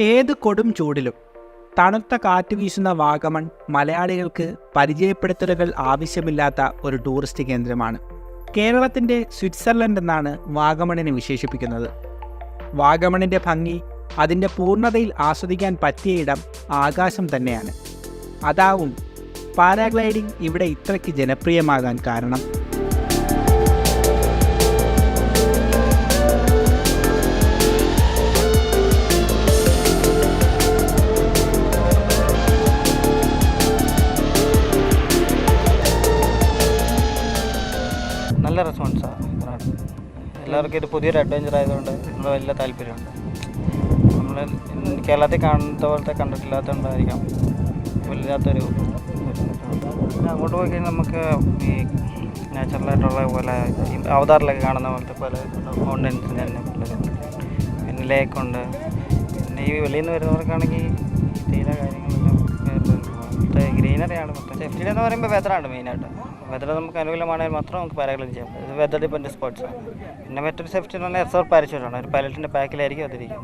ഏത് കൊടും ചൂടിലും തണുത്ത കാറ്റ് വീശുന്ന വാഗമൺ മലയാളികൾക്ക് പരിചയപ്പെടുത്തലുകൾ ആവശ്യമില്ലാത്ത ഒരു ടൂറിസ്റ്റ് കേന്ദ്രമാണ്. കേരളത്തിന്റെ സ്വിറ്റ്സർലൻഡ് എന്നാണ് വാഗമണിനെ വിശേഷിപ്പിക്കുന്നത്. വാഗമണിന്റെ ഭംഗി അതിന്റെ പൂർണതയിൽ ആസ്വദിക്കാൻ പറ്റിയ ഇടം ആകാശം തന്നെയാണ്. അതാവും പാരാഗ്ലൈഡിംഗ് ഇവിടെ ഇത്രയ്ക്ക് ജനപ്രിയമാകാൻ കാരണം. നല്ല റെസ്പോൺസാണ് എല്ലാവർക്കും ഇത് പുതിയൊരു അഡ്വഞ്ചർ ആയതുകൊണ്ട് വലിയ താല്പര്യമുണ്ട്. നമ്മൾ കേരളത്തിൽ കാണുന്ന പോലത്തെ കണ്ടിട്ടില്ലാത്തതുകൊണ്ടായിരിക്കാം വല്ലാത്തൊരു പിന്നെ അങ്ങോട്ട് പോയി കഴിഞ്ഞാൽ നമുക്ക് ഈ നാച്ചുറലായിട്ടുള്ള പോലെ അവതാറിലൊക്കെ കാണുന്ന പോലത്തെ പല മൗണ്ടൻസിന് തന്നെ പിന്നെ ലേക്കുണ്ട് പിന്നെ ഈ വെളിയിൽ നിന്ന് വരുന്നവർക്കാണെങ്കിൽ തേയില കാര്യങ്ങളെല്ലാം ഗ്രീനറിയാണ് മൊത്തം എന്ന് പറയുമ്പോൾ വെതറാണ് മെയിനായിട്ട് വെതർ നമുക്ക് അനുകൂലമാണെങ്കിൽ മാത്രം നമുക്ക് പാരാഗ്ലൈഡിങ് ചെയ്യാം ഇത് വെതർ ഡിപ്പെൻഡ് സ്പോർട്സാണ് പിന്നെ മറ്റൊരു സേഫ്റ്റി എന്ന് പറഞ്ഞാൽ എസ് ആർ പാരച്യൂട്ടാണ് ഒരു പൈലറ്റിന്റെ പാക്കിലായിരിക്കും അതിരിക്കും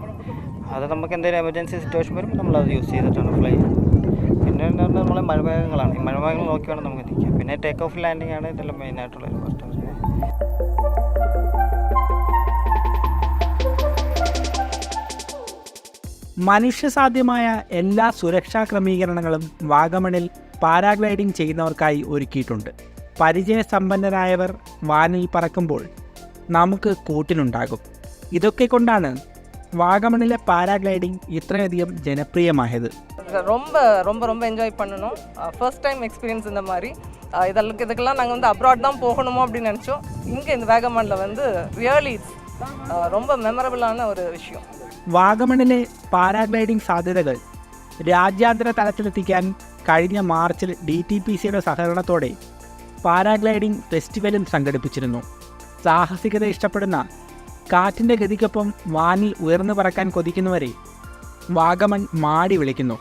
അത് നമുക്ക് എന്തെങ്കിലും എമർജൻസി സിറ്റുവേഷൻ വരുമ്പോൾ നമ്മളത് യൂസ് ചെയ്തിട്ടാണ് ഫ്ലൈ പിന്നെ എന്ന് പറഞ്ഞാൽ നമ്മളെ മഴമേഘങ്ങളാണ് ഈ മഴമേഘങ്ങൾ നോക്കി വേണം നമുക്ക് നിൽക്കാം പിന്നെ ടേക്ക് ഓഫ് ലാൻഡിംഗ് ആണ് ഇതെല്ലാം മെയിനായിട്ടുള്ള ഒരു മനുഷ്യ മനുഷ്യസാധ്യമായ എല്ലാ സുരക്ഷാ ക്രമീകരണങ്ങളും വാഗമണിൽ പാരാഗ്ലൈഡിംഗ് ചെയ്യുന്നവർക്കായി ഒരുക്കിയിട്ടുണ്ട്. പരിചയസമ്പന്നരായവർ വാനിൽ പറക്കുമ്പോൾ നമുക്ക് കൂട്ടിനുണ്ടാകും ഇതൊക്കെ കൊണ്ടാണ് വാഗമണിലെ പാരാഗ്ലൈഡിംഗ് ഇത്രയധികം ജനപ്രിയമായത്. ரொம்ப ரொம்ப ரொம்ப என்ஜாய் பண்ணணும். ஃபர்ஸ்ட் டைம் எக்ஸ்பீரியன்ஸ் இந்த மாதிரி. இதெல்லாம் இதுக்கெல்லாம் நாங்கள் வந்து அப்ராட் தான் போகணுமோ அப்படின்னு நினச்சோம். இங்கே இந்த வேகமானில் வந்து ரியலி ரொம்ப മെമ്മറബിളാണ് ഒരു വിഷയം വാഗമണിലെ പാരാഗ്ലൈഡിംഗ് സാധ്യതകൾ രാജ്യാന്തര തലത്തിലെത്തിക്കാൻ കഴിഞ്ഞ മാർച്ചിൽ ഡി ടി പി സിയുടെ സഹകരണത്തോടെ പാരാഗ്ലൈഡിംഗ് ഫെസ്റ്റിവലും സംഘടിപ്പിച്ചിരുന്നു. സാഹസികത ഇഷ്ടപ്പെടുന്ന കാറ്റിന്റെ ഗതിക്കൊപ്പം വാനിൽ ഉയർന്നു പറക്കാൻ കൊതിക്കുന്നവരെ വാഗമൺ മാടി വിളിക്കുന്നു.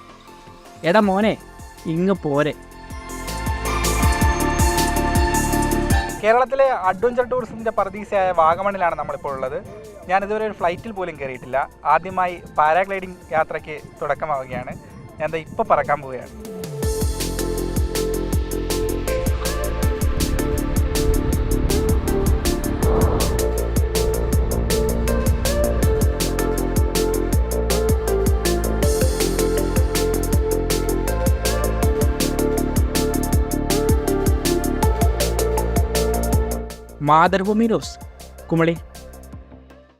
എടാ മോനെ ഇങ്ങ് പോരെ. കേരളത്തിലെ അഡ്വഞ്ചർ ടൂറിസത്തിന്റെ പർദീസയായ വാഗമണിലാണ് നമ്മളിപ്പോൾ ഉള്ളത്. ഞാൻ ഇതുവരെ ഒരു ഫ്ലൈറ്റിൽ പോലും കയറിയിട്ടില്ല. ആദ്യമായി പാരാഗ്ലൈഡിംഗ് യാത്രയ്ക്ക് തുടക്കമാവുകയാണ്. ഞാൻ ഇപ്പോൾ പറക്കാൻ പോവുകയാണ്. Mother Vomiros, Kumale.